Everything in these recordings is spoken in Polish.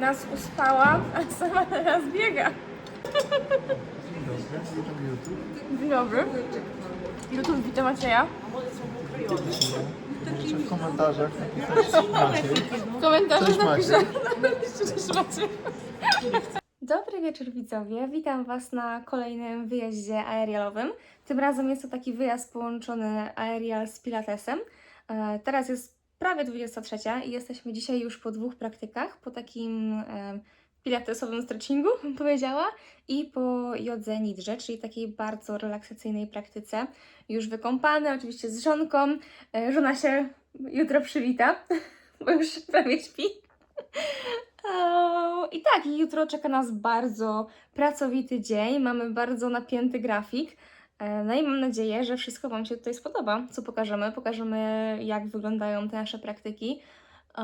Nas uspała, a sama teraz biega. Dzień dobry. YouTube wita Macieja. Możecie w komentarzach napisać Maciej. W komentarzach Cześć, napiszę. Maciej. Cześć Maciej. Dobry wieczór widzowie, witam Was na kolejnym wyjeździe aerialowym. Tym razem jest to taki wyjazd połączony aerial z pilatesem. E, Teraz jest prawie 23 i jesteśmy dzisiaj już po dwóch praktykach, po takim e, pilatesowym stretchingu, bym powiedziała, i po jodze nidrze, czyli takiej bardzo relaksacyjnej praktyce. Już wykąpane, oczywiście z żonką. E, Żona się jutro przywita, bo już prawie śpi. I tak, jutro czeka nas bardzo pracowity dzień, mamy bardzo napięty grafik. E, No i mam nadzieję, że wszystko Wam się tutaj spodoba, co pokażemy. Pokażemy, jak wyglądają te nasze praktyki. E,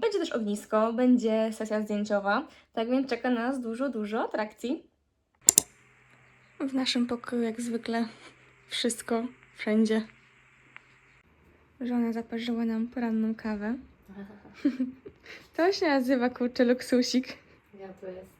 Będzie też ognisko, będzie sesja zdjęciowa, tak więc czeka nas dużo, dużo atrakcji. W naszym pokoju, jak zwykle, wszystko, wszędzie. Żona zaparzyła nam poranną kawę. To się nazywa kurczę luksusik. Ja to jestem.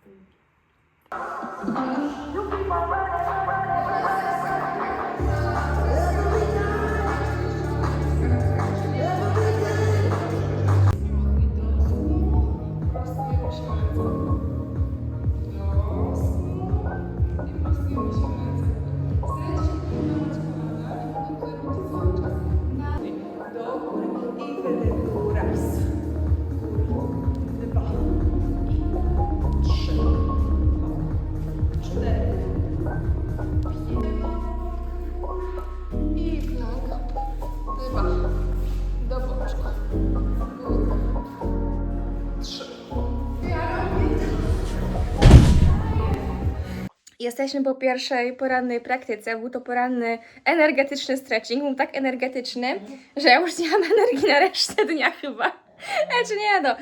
Jesteśmy po pierwszej porannej praktyce. Był to poranny energetyczny stretching. Był tak energetyczny, że ja już nie mam energii na resztę dnia chyba. Znaczy nie no.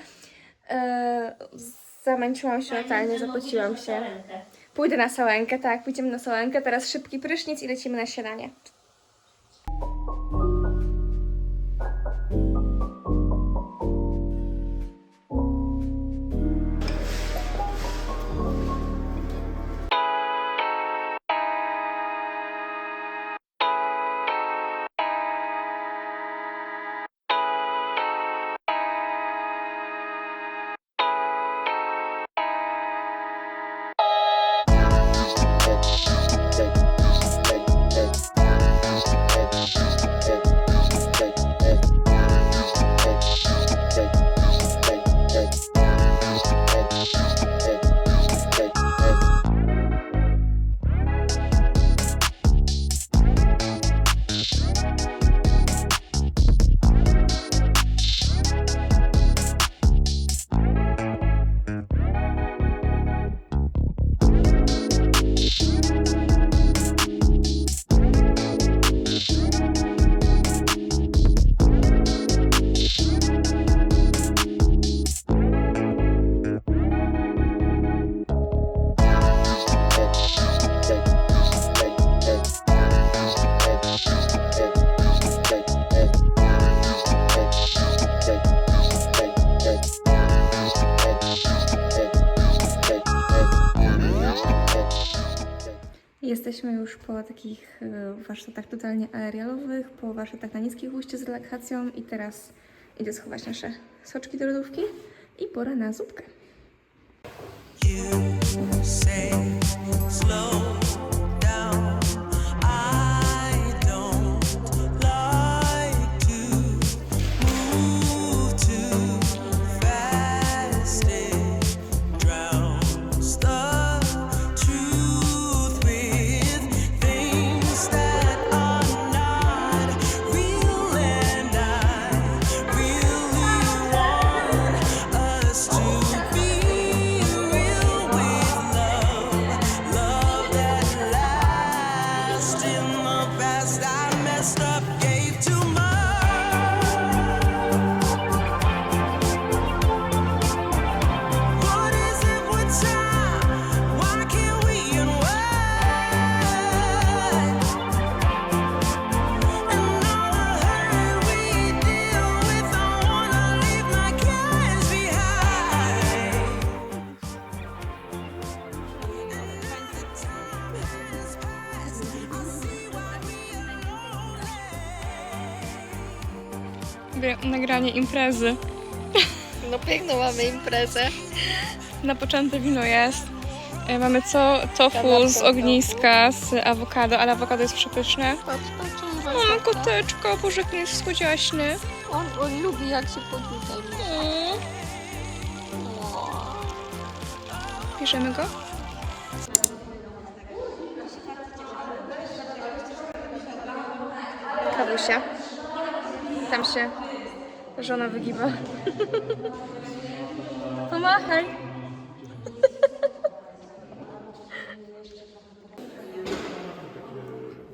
Eee, zamęczyłam się totalnie, zapociłam się. Pójdę na sałenkę, tak, pójdziemy na sałenkę. Teraz szybki prysznic i lecimy na śniadanie. Jesteśmy już po takich e, warsztatach totalnie aerialowych, po warsztatach na niskim ujściu z relaksacją i teraz idę schować nasze soczki do lodówki i pora na zupkę. say slow sobie nagranie imprezy. No piękną mamy imprezę. Na początek wino jest. E, Mamy co? Tofu z ogniska, z awokado, ale awokado jest przepyszne. Patrz, patrz, was O, koteczko, Boże, jaki jest słodziaśny. on, on lubi jak się podrzuca. Bierzemy go? Kawusia. Tam się żona wygiba. Pomachaj.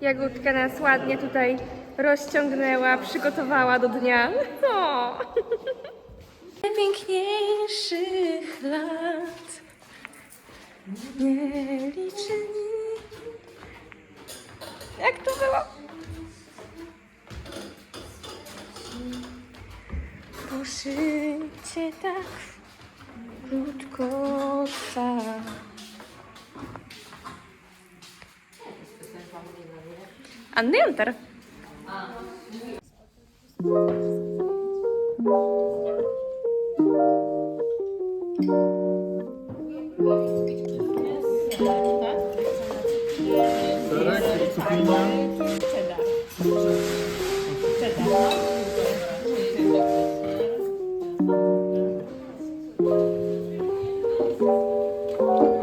Jagódka nas ładnie tutaj rozciągnęła, przygotowała do dnia. O. Najpiękniejszych lat nie liczy. Jak to 진치다 굿고사 안내 안 따라 Thank you. you